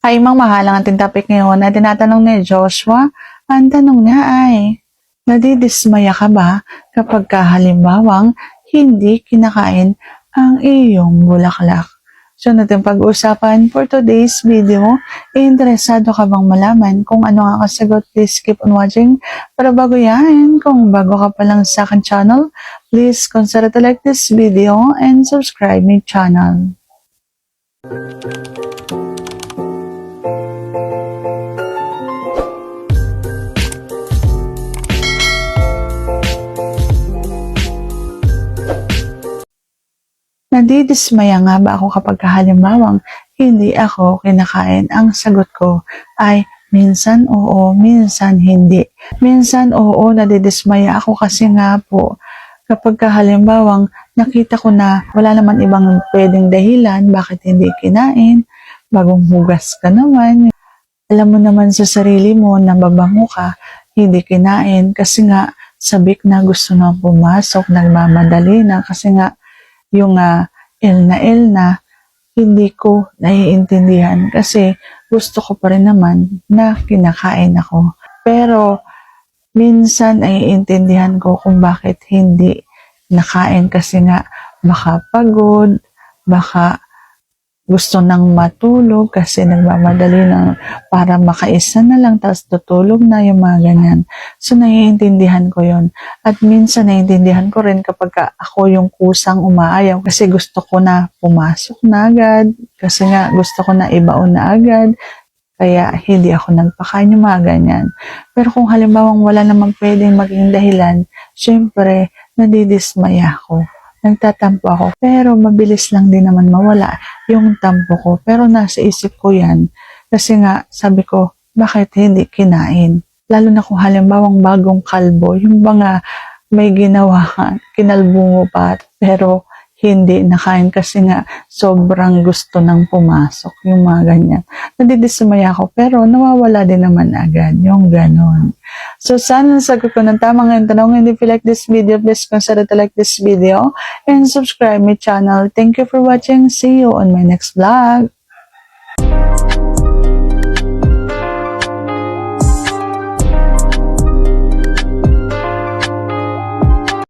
Ay, mang mahalang ating topic ngayon na tinatanong ni Joshua. Ang tanong niya ay, nadidismaya ka ba kapag ka halimbawang hindi kinakain ang iyong bulaklak? So, natin pag-usapan for today's video. Interesado ka bang malaman kung ano ang kasagot? Please keep on watching. Para bago yan, kung bago ka pa lang sa akin channel, please consider to like this video and subscribe my channel. Nadidismaya nga ba ako kapag halimbawang hindi ako kinakain? Ang sagot ko ay minsan oo, minsan hindi. Minsan oo, nadidismaya ako kasi nga po kapag halimbawang nakita ko na wala naman ibang pwedeng dahilan bakit hindi kinain, bagong hugas ka naman, alam mo naman sa sarili mo na babango ka, hindi kinain kasi nga sabik na gusto na pumasok, nagmamadali na kasi nga yung ah, il na il na hindi ko naiintindihan kasi gusto ko pa rin naman na kinakain ako. Pero minsan ay intindihan ko kung bakit hindi nakain kasi nga baka pagod, baka gusto nang matulog kasi nagmamadali na para makaisa na lang tapos tutulog na yung mga ganyan. So naiintindihan ko yon At minsan naiintindihan ko rin kapag ka ako yung kusang umaayaw kasi gusto ko na pumasok na agad kasi nga gusto ko na ibaon na agad kaya hindi ako nagpakain yung mga ganyan. Pero kung halimbawang wala namang pwedeng maging dahilan, syempre nadidismaya ako nagtatampo ako. Pero mabilis lang din naman mawala yung tampo ko. Pero nasa isip ko yan. Kasi nga, sabi ko, bakit hindi kinain? Lalo na kung halimbawang bagong kalbo, yung mga may ginawa ka, kinalbo mo pa, pero hindi nakain kasi nga sobrang gusto nang pumasok, yung mga ganyan. Nadidismaya ako, pero nawawala din naman agad, yung ganon. So, sana nasagot ko ng tama ngayon tanong. And if you like this video, please consider to like this video and subscribe my channel. Thank you for watching. See you on my next vlog.